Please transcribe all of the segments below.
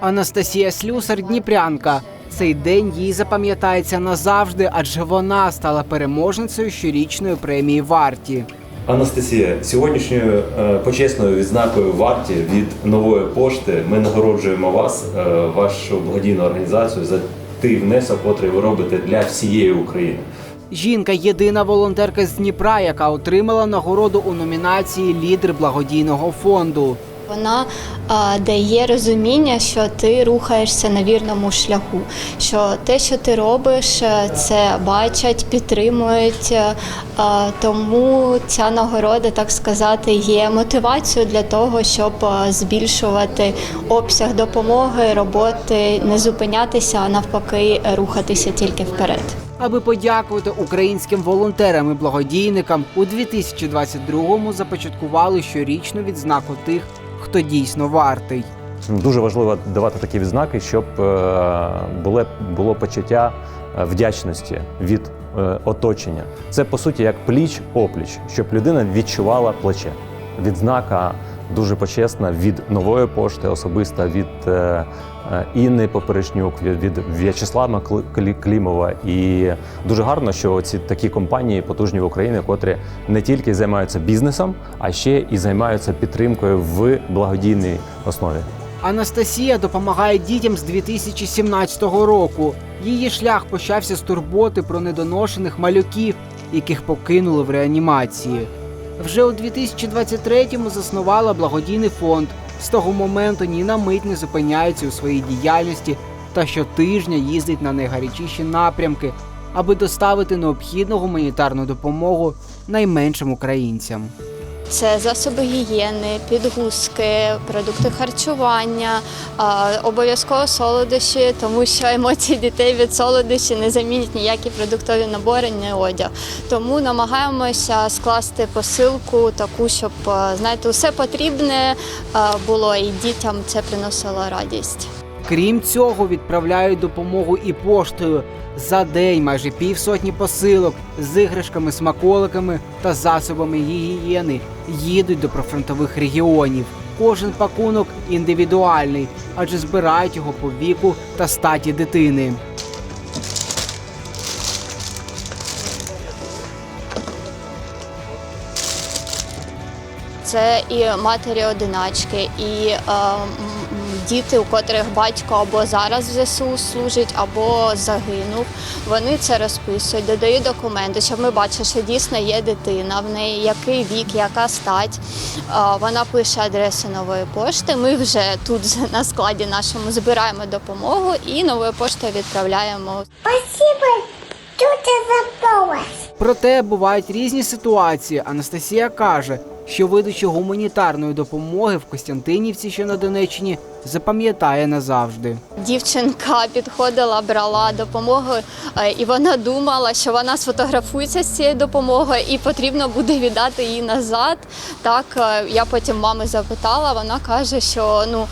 Анастасія Слюсар Дніпрянка. Цей день їй запам'ятається назавжди, адже вона стала переможницею щорічної премії варті. Анастасія, сьогоднішньою е, почесною відзнакою варті від нової пошти ми нагороджуємо вас, е, вашу благодійну організацію, за той внесок, котрий ви робите для всієї України. Жінка єдина волонтерка з Дніпра, яка отримала нагороду у номінації Лідер благодійного фонду. Вона дає розуміння, що ти рухаєшся на вірному шляху. Що те, що ти робиш, е, це бачать, підтримують. е, тому ця нагорода, так сказати, є мотивацією для того, щоб е, збільшувати обсяг допомоги, роботи, не зупинятися, а навпаки, рухатися тільки вперед. Аби подякувати українським волонтерам і благодійникам, у 2022-му започаткували щорічну відзнаку тих, хто дійсно вартий. Дуже важливо давати такі відзнаки, щоб е, було, було почуття е, вдячності від е, оточення. Це по суті як пліч опліч, щоб людина відчувала плече. Відзнака дуже почесна від нової пошти, особиста від е, е, Інни Поперечнюк, від, В'ячеслава Клімова. І дуже гарно, що ці такі компанії потужні в Україні, котрі не тільки займаються бізнесом, а ще і займаються підтримкою в благодійній основі. Анастасія допомагає дітям з 2017 року. Її шлях почався з турботи про недоношених малюків, яких покинули в реанімації. Вже у 2023-му заснувала благодійний фонд. З того моменту ні на мить не зупиняється у своїй діяльності та щотижня їздить на найгарячіші напрямки, аби доставити необхідну гуманітарну допомогу найменшим українцям. Це засоби гігієни, підгузки, продукти харчування, обов'язково солодощі, тому що емоції дітей від солодощі не замінять ніякі продуктові набори, ні одяг. Тому намагаємося скласти посилку таку, щоб знаєте, усе потрібне було і дітям це приносило радість. Крім цього, відправляють допомогу і поштою. За день майже півсотні посилок з іграшками, смаколиками та засобами гігієни їдуть до прифронтових регіонів. Кожен пакунок індивідуальний, адже збирають його по віку та статі дитини. Це і матері-одиначки, і е, діти, у котрих батько або зараз в ЗСУ служить, або загинув. Вони це розписують, додають документи, щоб ми бачили, що дійсно є дитина, в неї який вік, яка стать. Вона пише адресу нової пошти. Ми вже тут на складі нашому збираємо допомогу і новою поштою відправляємо Спасибо, что ты запалась. Проте бувають різні ситуації. Анастасія каже, що видача гуманітарної допомоги в Костянтинівці, що на Донеччині, запам'ятає назавжди. Дівчинка підходила, брала допомогу, е, і вона думала, що вона сфотографується з цією допомогою і потрібно буде віддати її назад. Так е, я потім мами запитала. Вона каже, що ну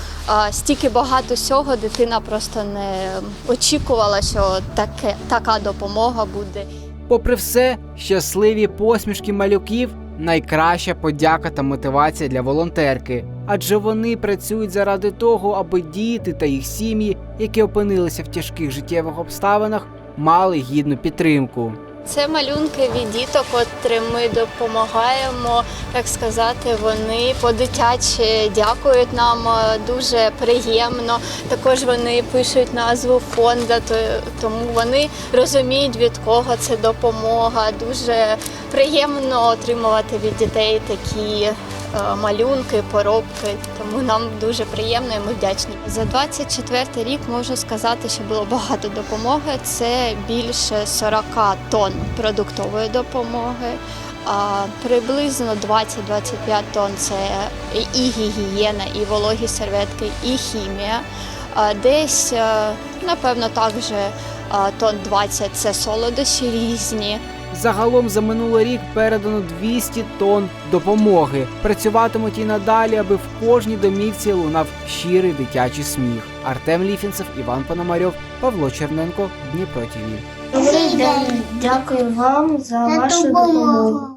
е, стільки багато всього дитина просто не очікувала, що таке така допомога буде. Попри все, щасливі посмішки малюків найкраща подяка та мотивація для волонтерки, адже вони працюють заради того, аби діти та їх сім'ї, які опинилися в тяжких життєвих обставинах, мали гідну підтримку. Це малюнки від діток, котрим ми допомагаємо, так сказати, вони по-дитячі дякують нам е, дуже приємно. Також вони пишуть назву фонду, то- тому вони розуміють, від кого це допомога. Дуже приємно отримувати від дітей такі малюнки, поробки. Тому нам дуже приємно і ми вдячні. За 24 рік можу сказати, що було багато допомоги. Це більше 40 тонн продуктової допомоги. А приблизно 20-25 тонн це і гігієна, і вологі серветки, і хімія. А десь, е, напевно, також е, тонн 20 це солодощі різні. Загалом за минулий рік передано 200 тонн допомоги. Працюватимуть і надалі, аби в кожній домівці лунав щирий дитячий сміх. Артем Ліфінцев, Іван Пономарьов, Павло Черненко, Дніпро ТІВІ. Дякую вам за вашу допомогу.